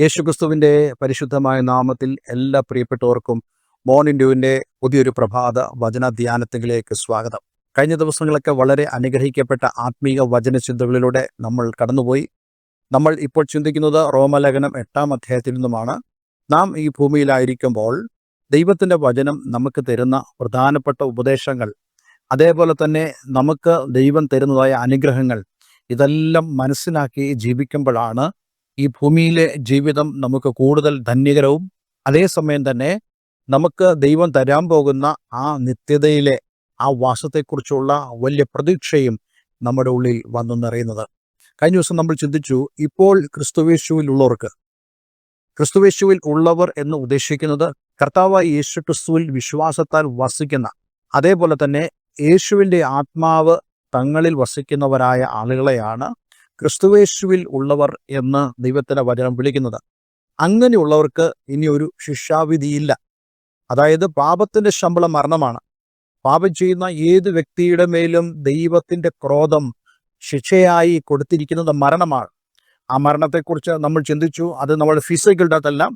യേശുക്രിസ്തുവിന്റെ പരിശുദ്ധമായ നാമത്തിൽ എല്ലാ പ്രിയപ്പെട്ടവർക്കും മോർണിംഗ് പുതിയൊരു പ്രഭാത വചന ധ്യാനത്തിലേക്ക് സ്വാഗതം. കഴിഞ്ഞ ദിവസങ്ങളൊക്കെ വളരെ അനുഗ്രഹിക്കപ്പെട്ട ആത്മീയ വചന ചിന്തകളിലൂടെ നമ്മൾ കടന്നുപോയി. നമ്മൾ ഇപ്പോൾ ചിന്തിക്കുന്നത് റോമലേഖനം എട്ടാം അധ്യായത്തിൽ നിന്നുമാണ്. നാം ഈ ഭൂമിയിലായിരിക്കുമ്പോൾ ദൈവത്തിന്റെ വചനം നമുക്ക് തരുന്ന പ്രധാനപ്പെട്ട ഉപദേശങ്ങൾ അതേപോലെ തന്നെ നമുക്ക് ദൈവം തരുന്നതായ അനുഗ്രഹങ്ങൾ ഇതെല്ലാം മനസ്സിലാക്കി ജീവിക്കുമ്പോഴാണ് ഈ ഭൂമിയിലെ ജീവിതം നമുക്ക് കൂടുതൽ ധന്യകരവും അതേസമയം തന്നെ നമുക്ക് ദൈവം തരാൻ പോകുന്ന ആ നിത്യതയിലെ ആ വാസത്തെക്കുറിച്ചുള്ള വലിയ പ്രതീക്ഷയും നമ്മുടെ ഉള്ളിൽ വന്നു നിറയുന്നത്. കഴിഞ്ഞ ദിവസം നമ്മൾ ചിന്തിച്ചു ഇപ്പോൾ ക്രിസ്തുവേശുവിൽ ഉള്ളവർക്ക് ക്രിസ്തുവേശുവിൽ ഉള്ളവർ എന്ന് ഉദ്ദേശിക്കുന്നത് കർത്താവ് യേശു ക്രിസ്തുവിൽ വിശ്വാസത്താൽ വസിക്കുന്ന അതേപോലെ തന്നെ യേശുവിന്റെ ആത്മാവ് തങ്ങളിൽ വസിക്കുന്നവരായ ആളുകളെയാണ് ക്രിസ്തുവേശുവിൽ ഉള്ളവർ എന്ന് ദൈവത്തിന്റെ വചനം വിളിക്കുന്നത്. അങ്ങനെയുള്ളവർക്ക് ഇനി ഒരു ശിക്ഷാവിധിയില്ല. അതായത് പാപത്തിന്റെ ശമ്പളം മരണമാണ്. പാപം ചെയ്യുന്ന ഏത് വ്യക്തിയുടെ മേലും ദൈവത്തിന്റെ ക്രോധം ശിക്ഷയായി കൊടുത്തിരിക്കുന്നത് മരണമാണ്. ആ മരണത്തെക്കുറിച്ച് നമ്മൾ ചിന്തിച്ചു. അത് നമ്മൾ ഫിസിക്കൽ ഡെത്തല്ല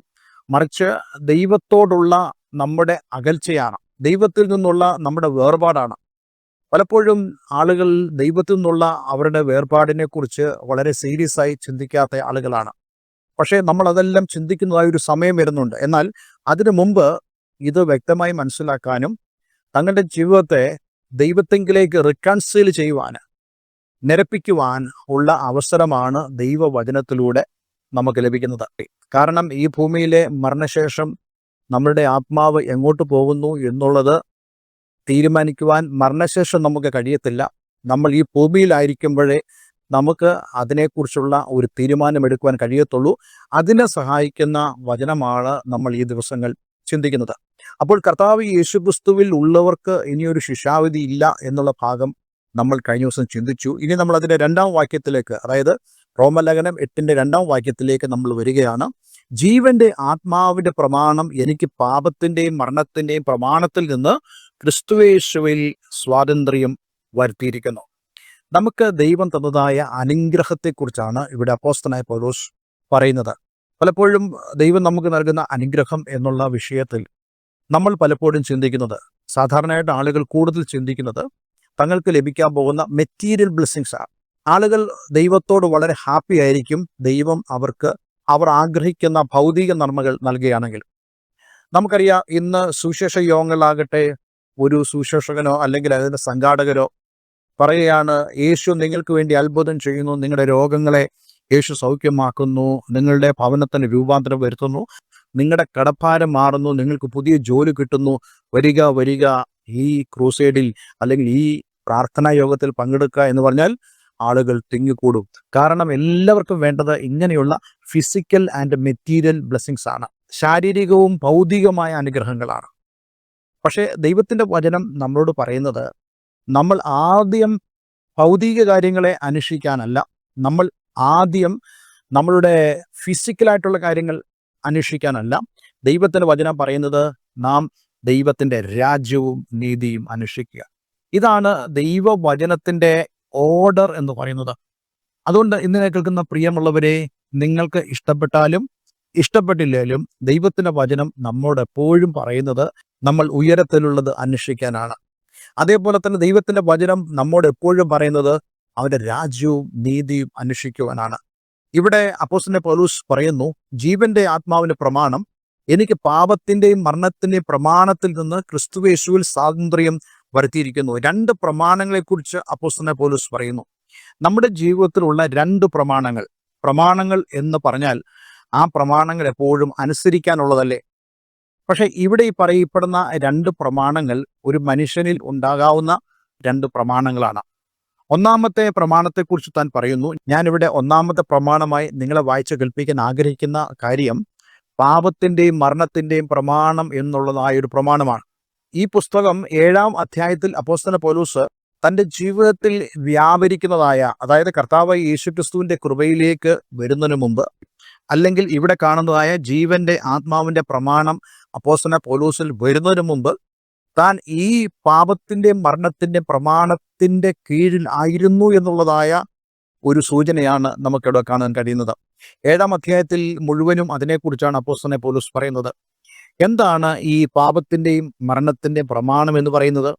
മറിച്ച് ദൈവത്തോടുള്ള നമ്മുടെ അകൽച്ചയാണ്. ദൈവത്തിൽ നിന്നുള്ള നമ്മുടെ വേർപാടാണ്. പലപ്പോഴും ആളുകൾ ദൈവത്തിൽ നിന്നുള്ള അവരുടെ വേർപാടിനെക്കുറിച്ച് വളരെ സീരിയസ് ആയി ചിന്തിക്കാത്ത ആളുകളാണ്. പക്ഷേ നമ്മൾ അതെല്ലാം ചിന്തിക്കുന്നതായ ഒരു സമയം വരുന്നുണ്ട്. എന്നാൽ അതിനു മുമ്പ് ഇത് വ്യക്തമായി മനസ്സിലാക്കാനും തങ്ങളുടെ ജീവിതത്തെ ദൈവത്തെങ്കിലേക്ക് റിക്കൺസീൽ ചെയ്യുവാൻ നിരപ്പിക്കുവാൻ ഉള്ള അവസരമാണ് ദൈവവചനത്തിലൂടെ നമുക്ക് ലഭിക്കുന്നത്. കാരണം ഈ ഭൂമിയിലെ മരണശേഷം നമ്മളുടെ ആത്മാവ് എങ്ങോട്ട് പോകുന്നു എന്നുള്ളത് തീരുമാനിക്കുവാൻ മരണശേഷം നമുക്ക് കഴിയത്തില്ല. നമ്മൾ ഈ ഭൂമിയിലായിരിക്കുമ്പോഴേ നമുക്ക് അതിനെക്കുറിച്ചുള്ള ഒരു തീരുമാനമെടുക്കുവാൻ കഴിയത്തുള്ളൂ. അതിനെ സഹായിക്കുന്ന വചനമാണ് നമ്മൾ ഈ ദിവസങ്ങൾ ചിന്തിക്കുന്നത്. അപ്പോൾ കർത്താവ് യേശുക്രിസ്തുവിൽ ഉള്ളവർക്ക് ഇനിയൊരു ശിക്ഷാവിധി ഇല്ല എന്നുള്ള ഭാഗം നമ്മൾ കഴിഞ്ഞ ദിവസം ചിന്തിച്ചു. ഇനി നമ്മൾ അതിന്റെ രണ്ടാം വാക്യത്തിലേക്ക് അതായത് റോമലേഖനം എട്ടിന്റെ രണ്ടാം വാക്യത്തിലേക്ക് നമ്മൾ വരികയാണ്. ജീവന്റെ ആത്മാവിന്റെ പ്രമാണം എനിക്ക് പാപത്തിന്റെയും മരണത്തിന്റെയും പ്രമാണത്തിൽ നിന്ന് ക്രിസ്തുവേശുവിൽ സ്വാതന്ത്ര്യം വരുത്തിയിരിക്കുന്നു. നമുക്ക് ദൈവം തന്നതായ അനുഗ്രഹത്തെക്കുറിച്ചാണ് ഇവിടെ അപ്പോസ്തനായ പൗലോസ് പറയുന്നത്. പലപ്പോഴും ദൈവം നമുക്ക് നൽകുന്ന അനുഗ്രഹം എന്നുള്ള വിഷയത്തിൽ നമ്മൾ പലപ്പോഴും ചിന്തിക്കുന്നത് സാധാരണയായിട്ട് ആളുകൾ കൂടുതൽ ചിന്തിക്കുന്നത് തങ്ങൾക്ക് ലഭിക്കാൻ പോകുന്ന മെറ്റീരിയൽ ബ്ലെസ്സിങ്സ് ആണ് ആളുകൾ ദൈവത്തോട് വളരെ ഹാപ്പി ആയിരിക്കും ദൈവം അവർക്ക് അവർ ആഗ്രഹിക്കുന്ന ഭൗതിക നന്മകൾ നൽകുകയാണെങ്കിൽ. നമുക്കറിയാം ഇന്ന് സുശേഷ യോഗങ്ങളാകട്ടെ ഒരു സുശേഷകനോ അല്ലെങ്കിൽ അതിന്റെ സംഘാടകരോ പറയുകയാണ് യേശു നിങ്ങൾക്ക് വേണ്ടി അത്ഭുതം ചെയ്യുന്നു നിങ്ങളുടെ രോഗങ്ങളെ യേശു സൗഖ്യമാക്കുന്നു നിങ്ങളുടെ ഭവനത്തിന് രൂപാന്തരം വരുത്തുന്നു നിങ്ങളുടെ കടഭാരം മാറുന്നു നിങ്ങൾക്ക് പുതിയ ജോലി കിട്ടുന്നു വരിക വരിക ഈ ക്രൂസൈഡിൽ അല്ലെങ്കിൽ ഈ പ്രാർത്ഥനാ യോഗത്തിൽ പങ്കെടുക്കുക എന്ന് പറഞ്ഞാൽ ആളുകൾ തിങ്ങിക്കൂടും. കാരണം എല്ലാവർക്കും വേണ്ടത് ഇങ്ങനെയുള്ള ഫിസിക്കൽ ആൻഡ് മെറ്റീരിയൽ ബ്ലെസ്സിങ്സ് ആണ്. ശാരീരികവും ഭൗതികമായ അനുഗ്രഹങ്ങളാണ്. പക്ഷേ ദൈവത്തിന്റെ വചനം നമ്മളോട് പറയുന്നത് നമ്മൾ ആദ്യം ഭൗതിക കാര്യങ്ങളെ അന്വേഷിക്കാനല്ല. നമ്മൾ ആദ്യം നമ്മളുടെ ഫിസിക്കലായിട്ടുള്ള കാര്യങ്ങൾ അന്വേഷിക്കാനല്ല. ദൈവത്തിന്റെ വചനം പറയുന്നത് നാം ദൈവത്തിന്റെ രാജ്യവും നീതിയും അന്വേഷിക്കുക. ഇതാണ് ദൈവവചനത്തിന്റെ ഓർഡർ എന്ന് പറയുന്നത്. അതുകൊണ്ട് ഇന്നിനെ കേൾക്കുന്ന പ്രിയമുള്ളവരെ നിങ്ങൾക്ക് ഇഷ്ടപ്പെട്ടാലും ഇഷ്ടപ്പെട്ടില്ലേലും ദൈവത്തിന്റെ വചനം നമ്മോട് എപ്പോഴും പറയുന്നത് നമ്മൾ ഉയരത്തിലുള്ളത് അന്വേഷിക്കാനാണ്. അതേപോലെ തന്നെ ദൈവത്തിന്റെ വചനം നമ്മോട് എപ്പോഴും പറയുന്നത് അവന്റെ രാജ്യവും നീതിയും അന്വേഷിക്കുവാനാണ്. ഇവിടെ അപ്പോസിന്റെ പൗലൂസ് പറയുന്നു ജീവന്റെ ആത്മാവിന്റെ പ്രമാണം എനിക്ക് പാപത്തിന്റെയും മരണത്തിന്റെയും പ്രമാണത്തിൽ നിന്ന് ക്രിസ്തുവേശുവിൽ സ്വാതന്ത്ര്യം വരുത്തിയിരിക്കുന്നു. രണ്ട് പ്രമാണങ്ങളെക്കുറിച്ച് അപ്പോസിനെ പൗലൂസ് പറയുന്നു. നമ്മുടെ ജീവിതത്തിലുള്ള രണ്ട് പ്രമാണങ്ങൾ. പ്രമാണങ്ങൾ എന്ന് പറഞ്ഞാൽ ആ പ്രമാണങ്ങൾ എപ്പോഴും അനുസരിക്കാനുള്ളതല്ലേ? പക്ഷെ ഇവിടെ ഈ പറയപ്പെടുന്ന രണ്ട് പ്രമാണങ്ങൾ ഒരു മനുഷ്യനിൽ ഉണ്ടാകാവുന്ന രണ്ട് പ്രമാണങ്ങളാണ്. ഒന്നാമത്തെ പ്രമാണത്തെക്കുറിച്ച് താൻ പറയുന്നു ഞാനിവിടെ ഒന്നാമത്തെ പ്രമാണമായി നിങ്ങളെ വായിച്ച് കേൾപ്പിക്കാൻ ആഗ്രഹിക്കുന്ന കാര്യം പാപത്തിന്റെയും മരണത്തിന്റെയും പ്രമാണം എന്നുള്ളതായ ഒരു പ്രമാണമാണ്. ഈ പുസ്തകം ഏഴാം അധ്യായത്തിൽ അപ്പോസ്തല പോലൂസ് തന്റെ ജീവിതത്തിൽ വ്യാപരിക്കുന്നതായ അതായത് കർത്താവ് യേശുക്രിസ്തുവിന്റെ കൃപയിലേക്ക് വരുന്നതിന് മുമ്പ് അല്ലെങ്കിൽ ഇവിടെ കാണുന്നതായ ജീവന്റെ ആത്മാവിന്റെ പ്രമാണം അപ്പോസ്തല പോലൂസിൽ വരുന്നതിന് മുമ്പ് താൻ ഈ പാപത്തിന്റെ മരണത്തിന്റെ പ്രമാണത്തിന്റെ കീഴിൽ ആയിരുന്നു എന്നുള്ളതായ ഒരു സൂചനയാണ് നമുക്കിവിടെ കാണാൻ കഴിയുന്നത്. ഏഴാം അധ്യായത്തിൽ മുഴുവനും അതിനെക്കുറിച്ചാണ് അപ്പോസ്തലനെ പോലൂസ് പറയുന്നത്. എന്താണ് ഈ പാപത്തിന്റെയും മരണത്തിന്റെയും പ്രമാണം എന്ന് പറയുന്നത്?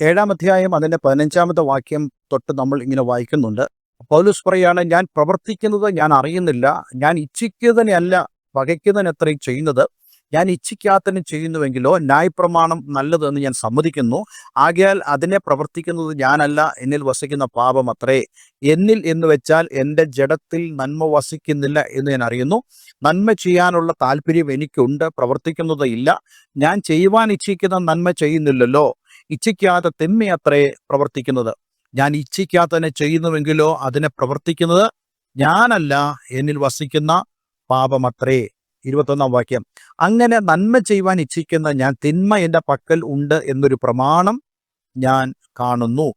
ഏഴാം അധ്യായം അതിന്റെ പതിനഞ്ചാമത്തെ വാക്യം തൊട്ട് നമ്മൾ ഇങ്ങനെ വായിക്കുന്നുണ്ട്. പൗലൂസ് പറയാണ് ഞാൻ പ്രവർത്തിക്കുന്നത് ഞാൻ അറിയുന്നില്ല. ഞാൻ ഇച്ഛിക്കുന്നതിനല്ല പകയ്ക്കുന്നതിനത്രയും ചെയ്യുന്നത്. ഞാൻ ഇച്ഛിക്കാത്തതിന് ചെയ്യുന്നുവെങ്കിലോ ന്യായപ്രമാണം നല്ലതെന്ന് ഞാൻ സമ്മതിക്കുന്നു. ആകയാൽ അതിനെ പ്രവർത്തിക്കുന്നത് ഞാനല്ല. എന്നിൽ വസിക്കുന്ന പാപം അത്രേ. എന്നിൽ എന്ന് വെച്ചാൽ എന്റെ ജഡത്തിൽ നന്മ വസിക്കുന്നില്ല എന്ന് ഞാൻ അറിയുന്നു. നന്മ ചെയ്യാനുള്ള താല്പര്യം എനിക്കുണ്ട്. പ്രവർത്തിക്കുന്നത് ഇല്ല. ഞാൻ ചെയ്യുവാൻ ഇച്ഛിക്കുന്ന നന്മ ചെയ്യുന്നില്ലല്ലോ. ഇച്ഛിക്കാത്ത തിന്മയത്രേ പ്രവർത്തിക്കുന്നത്. ഞാൻ ഇച്ഛിക്കാത്തതിനെ ചെയ്യുന്നുവെങ്കിലോ അതിനെ പ്രവർത്തിക്കുന്നത് ഞാനല്ല എന്നിൽ വസിക്കുന്ന പാപമത്രേ. ഇരുപത്തൊന്നാം വാക്യം. അങ്ങനെ നന്മ ചെയ്യുവാൻ ഇച്ഛിക്കുന്ന ഞാൻ തിന്മ എന്റെ പക്കൽ ഉണ്ട് എന്നൊരു പ്രമാണം ഞാൻ കാണുന്നു.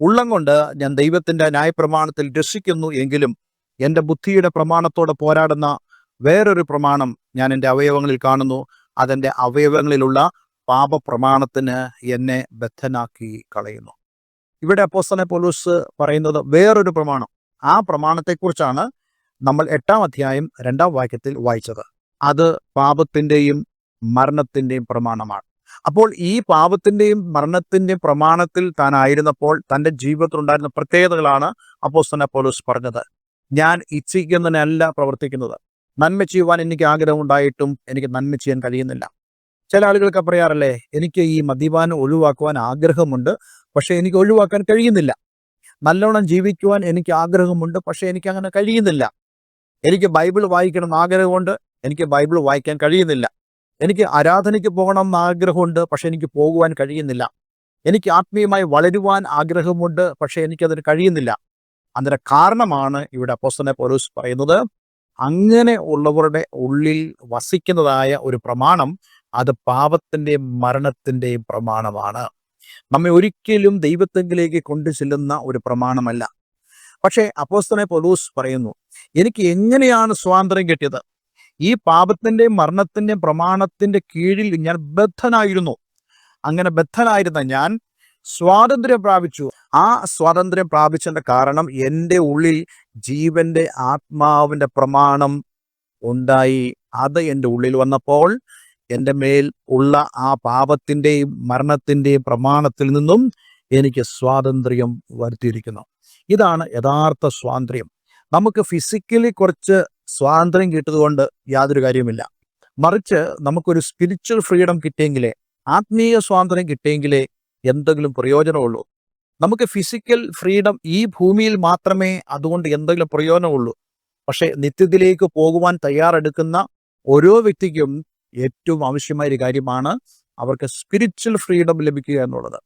ഉള്ളം കൊണ്ട് ഞാൻ ദൈവത്തിന്റെ ന്യായപ്രമാണത്തിൽ രസിക്കുന്നു എങ്കിലും എന്റെ ബുദ്ധിയുടെ പ്രമാണത്തോടെ പോരാടുന്ന വേറൊരു പ്രമാണം ഞാൻ എന്റെ അവയവങ്ങളിൽ കാണുന്നു. അതെന്റെ അവയവങ്ങളിലുള്ള പാപപ്രമാണത്തിന് എന്നെ ബദ്ധനാക്കി കളയുന്നു. ഇവിടെ അപ്പോസ്തലനെ പോലൂസ് പറയുന്നത് വേറൊരു പ്രമാണം. ആ പ്രമാണത്തെക്കുറിച്ചാണ് നമ്മൾ എട്ടാം അധ്യായം രണ്ടാം വാക്യത്തിൽ വായിച്ചത്. അത് പാപത്തിന്റെയും മരണത്തിന്റെയും പ്രമാണമാണ്. അപ്പോൾ ഈ പാപത്തിന്റെയും മരണത്തിന്റെയും പ്രമാണത്തിൽ താനായിരുന്നപ്പോൾ തന്റെ ജീവിതത്തിലുണ്ടായിരുന്ന പ്രത്യേകതകളാണ് അപ്പോസ്തന പോലൂസ് പറഞ്ഞത്. ഞാൻ ഇച്ഛിക്കുന്നതിനല്ല പ്രവർത്തിക്കുന്നത്. നന്മ ചെയ്യുവാൻ എനിക്ക് ആഗ്രഹമുണ്ടായിട്ടും എനിക്ക് നന്മ ചെയ്യാൻ കഴിയുന്നില്ല. ചില ആളുകൾക്ക് പറയാറല്ലേ എനിക്ക് ഈ മദ്യപാനം ഒഴിവാക്കുവാൻ ആഗ്രഹമുണ്ട് പക്ഷെ എനിക്ക് ഒഴിവാക്കാൻ കഴിയുന്നില്ല. നല്ലോണം ജീവിക്കുവാൻ എനിക്ക് ആഗ്രഹമുണ്ട് പക്ഷെ എനിക്ക് അങ്ങനെ കഴിയുന്നില്ല. എനിക്ക് ബൈബിൾ വായിക്കണം ആഗ്രഹമുണ്ട് എനിക്ക് ബൈബിൾ വായിക്കാൻ കഴിയുന്നില്ല. എനിക്ക് ആരാധനയ്ക്ക് പോകണം എന്ന് ആഗ്രഹമുണ്ട് പക്ഷെ എനിക്ക് പോകുവാൻ കഴിയുന്നില്ല. എനിക്ക് ആത്മീയമായി വളരുവാൻ ആഗ്രഹമുണ്ട് പക്ഷെ എനിക്കതിന് കഴിയുന്നില്ല. അതിന് കാരണമാണ് ഇവിടെ അപ്പോസ്തനെ പോലീസ് പറയുന്നത്. അങ്ങനെ ഉള്ളവരുടെ ഉള്ളിൽ വസിക്കുന്നതായ ഒരു പ്രമാണം അത് പാപത്തിന്റെയും മരണത്തിന്റെയും പ്രമാണമാണ്. നമ്മെ ഒരിക്കലും ദൈവത്തെങ്കിലേക്ക് കൊണ്ടു ചെല്ലുന്ന ഒരു പ്രമാണമല്ല. പക്ഷേ അപ്പോസ്തനെ പൊലൂസ് പറയുന്നു എനിക്ക് എങ്ങനെയാണ് സ്വാതന്ത്ര്യം കിട്ടിയത്? ഈ പാപത്തിന്റെയും മരണത്തിന്റെയും പ്രമാണത്തിന്റെ കീഴിൽ ഞാൻ ബദ്ധനായിരുന്നു. അങ്ങനെ ബദ്ധനായിരുന്ന ഞാൻ സ്വാതന്ത്ര്യം പ്രാപിച്ചു. ആ സ്വാതന്ത്ര്യം പ്രാപിച്ചതിന്റെ കാരണം എന്റെ ഉള്ളിൽ ജീവന്റെ ആത്മാവിന്റെ പ്രമാണം ഉണ്ടായി. അത് എന്റെ ഉള്ളിൽ വന്നപ്പോൾ എന്റെ മേൽ ഉള്ള ആ പാപത്തിന്റെയും മരണത്തിന്റെയും പ്രമാണത്തിൽ നിന്നും എനിക്ക് സ്വാതന്ത്ര്യം വരുത്തിയിരിക്കുന്നു. ഇതാണ് യഥാർത്ഥ സ്വാതന്ത്ര്യം. നമുക്ക് ഫിസിക്കലി കുറച്ച് സ്വാതന്ത്ര്യം കിട്ടിയതുകൊണ്ട് യാതൊരു കാര്യവുമില്ല. മറിച്ച് നമുക്കൊരു സ്പിരിച്വൽ ഫ്രീഡം കിട്ടിയെങ്കിലേ ആത്മീയ സ്വാതന്ത്ര്യം കിട്ടിയെങ്കിലേ എന്തെങ്കിലും പ്രയോജനമുള്ളൂ. നമുക്ക് ഫിസിക്കൽ ഫ്രീഡം ഈ ഭൂമിയിൽ മാത്രമേ അതുകൊണ്ട് എന്തെങ്കിലും പ്രയോജനമുള്ളൂ. പക്ഷേ നിത്യത്തിലേക്ക് പോകുവാൻ തയ്യാറെടുക്കുന്ന ഓരോ വ്യക്തിക്കും ഏറ്റവും ആവശ്യമായ ഒരു കാര്യമാണ് അവർക്ക് സ്പിരിച്വൽ ഫ്രീഡം ലഭിക്കുക എന്നുള്ളത്.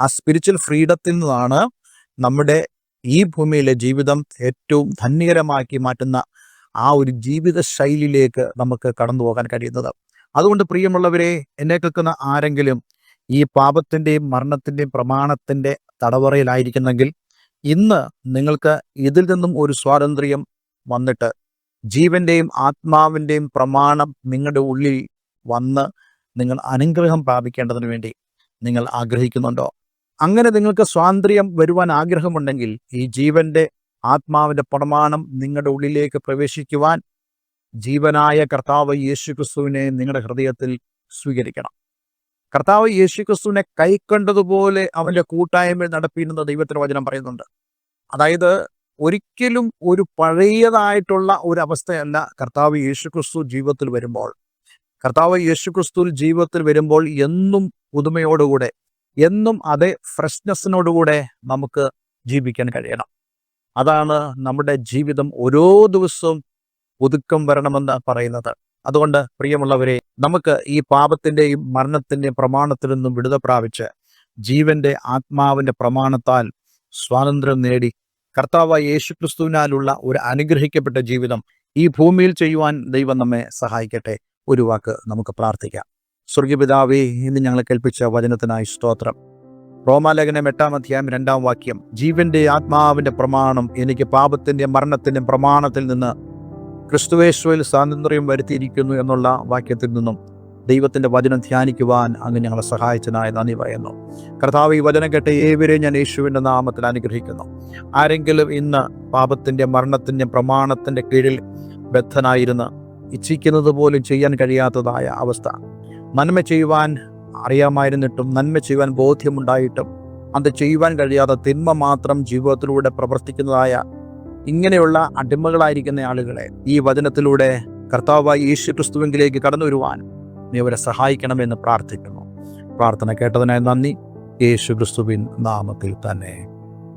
ആ സ്പിരിച്വൽ ഫ്രീഡത്തിൽ നിന്നാണ് നമ്മുടെ ഈ ഭൂമിയിലെ ജീവിതം ഏറ്റവും ധന്യകരമാക്കി മാറ്റുന്ന ആ ഒരു ജീവിത ശൈലിയിലേക്ക് നമുക്ക് കടന്നു പോകാൻ കഴിയുന്നത്. അതുകൊണ്ട് പ്രിയമുള്ളവരെ എന്നെ കേൾക്കുന്ന ആരെങ്കിലും ഈ പാപത്തിന്റെയും മരണത്തിന്റെയും പ്രമാണത്തിന്റെ തടവറയിലായിരിക്കുന്നെങ്കിൽ ഇന്ന് നിങ്ങൾക്ക് ഇതിൽ നിന്നും ഒരു സ്വാതന്ത്ര്യം വന്നിട്ട് ജീവന്റെയും ആത്മാവിന്റെയും പ്രമാണം നിങ്ങളുടെ ഉള്ളിൽ വന്ന് നിങ്ങൾ അനുഗ്രഹം പ്രാപിക്കേണ്ടതിന് വേണ്ടി നിങ്ങൾ ആഗ്രഹിക്കുന്നുണ്ടോ? അങ്ങനെ നിങ്ങൾക്ക് സ്വാതന്ത്ര്യം വരുവാൻ ആഗ്രഹമുണ്ടെങ്കിൽ ഈ ജീവന്റെ ആത്മാവിന്റെ പ്രമാണം നിങ്ങളുടെ ഉള്ളിലേക്ക് പ്രവേശിക്കുവാൻ ജീവനായ കർത്താവ് യേശു ക്രിസ്തുവിനെ നിങ്ങളുടെ ഹൃദയത്തിൽ സ്വീകരിക്കണം. കർത്താവ് യേശു ക്രിസ്തുവിനെ കൈക്കണ്ടതുപോലെ അവന്റെ കൂട്ടായ്മയിൽ നടപ്പിയിരുന്ന ദൈവത്തിന് വചനം പറയുന്നുണ്ട്. അതായത് ഒരിക്കലും ഒരു പഴയതായിട്ടുള്ള ഒരു അവസ്ഥയല്ല കർത്താവ് യേശു ക്രിസ്തു ജീവിതത്തിൽ വരുമ്പോൾ. കർത്താവ് യേശുക്രിസ്തു ജീവിതത്തിൽ വരുമ്പോൾ എന്നും പുതുമയോടുകൂടെ എന്നും അതേ ഫ്രഷ്നെസ്സിനോടുകൂടെ നമുക്ക് ജീവിക്കാൻ കഴിയണം. അതാണ് നമ്മുടെ ജീവിതം ഓരോ ദിവസവും പുതുക്കം വരണമെന്ന് പറയുന്നത്. അതുകൊണ്ട് പ്രിയമുള്ളവരെ നമുക്ക് ഈ പാപത്തിന്റെയും മരണത്തിന്റെയും പ്രമാണത്തിൽ നിന്നും വിടുത പ്രാപിച്ച് ജീവന്റെ ആത്മാവിന്റെ പ്രമാണത്താൽ സ്വാതന്ത്ര്യം നേടി കർത്താവായ യേശു ക്രിസ്തുവിനാലുള്ള ഒരു അനുഗ്രഹിക്കപ്പെട്ട ജീവിതം ഈ ഭൂമിയിൽ ചെയ്യുവാൻ ദൈവം നമ്മെ സഹായിക്കട്ടെ. ഒരു വാക്ക് നമുക്ക് പ്രാർത്ഥിക്കാം. സ്വർഗീപിതാവേ ഇന്ന് ഞങ്ങൾ കേൾപ്പിച്ച വചനത്തിനായി സ്തോത്രം. റോമാലേഖനം എട്ടാം അധ്യായം രണ്ടാം വാക്യം. ജീവന്റെ ആത്മാവിന്റെ പ്രമാണം എനിക്ക് പാപത്തിന്റെ മരണത്തിന്റെ പ്രമാണത്തിൽ നിന്ന് ക്രിസ്തുവേശ്വയിൽ സ്വാതന്ത്ര്യം വരുത്തിയിരിക്കുന്നു എന്നുള്ള വാക്യത്തിൽ നിന്നും ദൈവത്തിന്റെ വചനം ധ്യാനിക്കുവാൻ അങ്ങ് ഞങ്ങളെ സഹായിച്ചതിനായി നന്ദി പറയുന്നു. കർത്താവ് ഈ വചനം കേട്ട ഏവരെയും ഞാൻ യേശുവിന്റെ നാമത്തിൽ അനുഗ്രഹിക്കുന്നു. ആരെങ്കിലും ഇന്ന് പാപത്തിന്റെ മരണത്തിന്റെ പ്രമാണത്തിന്റെ കീഴിൽ ബദ്ധനായിരുന്ന് ഇച്ഛിക്കുന്നത് പോലും ചെയ്യാൻ കഴിയാത്തതായ അവസ്ഥ. നന്മ ചെയ്യുവാൻ അറിയാമായിരുന്നിട്ടും നന്മ ചെയ്യുവാൻ ബോധ്യമുണ്ടായിട്ടും അത് ചെയ്യുവാൻ കഴിയാത്ത തിന്മ മാത്രം ജീവിതത്തിലൂടെ പ്രവർത്തിക്കുന്നതായ ഇങ്ങനെയുള്ള അടിമകളായിരിക്കുന്ന ആളുകളെ ഈ വചനത്തിലൂടെ കർത്താവായി യേശു ക്രിസ്തുവിങ്കിലേക്ക് കടന്നു വരുവാൻ നീ അവരെ സഹായിക്കണമെന്ന് പ്രാർത്ഥിക്കുന്നു. പ്രാർത്ഥന കേട്ടതിനായി നന്ദി. യേശു ക്രിസ്തുവിൻ നാമത്തിൽ തന്നെ.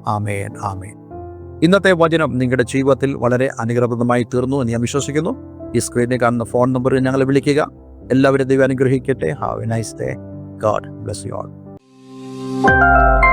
ആമേൻ ആമേൻ. ഇന്നത്തെ വചനം നിങ്ങളുടെ ജീവിതത്തിൽ വളരെ അനുഗ്രഹപ്രദമായി തീർന്നു എന്ന് ഞാൻ വിശ്വസിക്കുന്നു. ഈ സ്ക്രീനിൽ കാണുന്ന ഫോൺ നമ്പറിൽ ഞങ്ങളെ വിളിക്കുക. എല്ലാവരും ദൈവം അനുഗ്രഹിക്കട്ടെ. Have a nice day god bless you all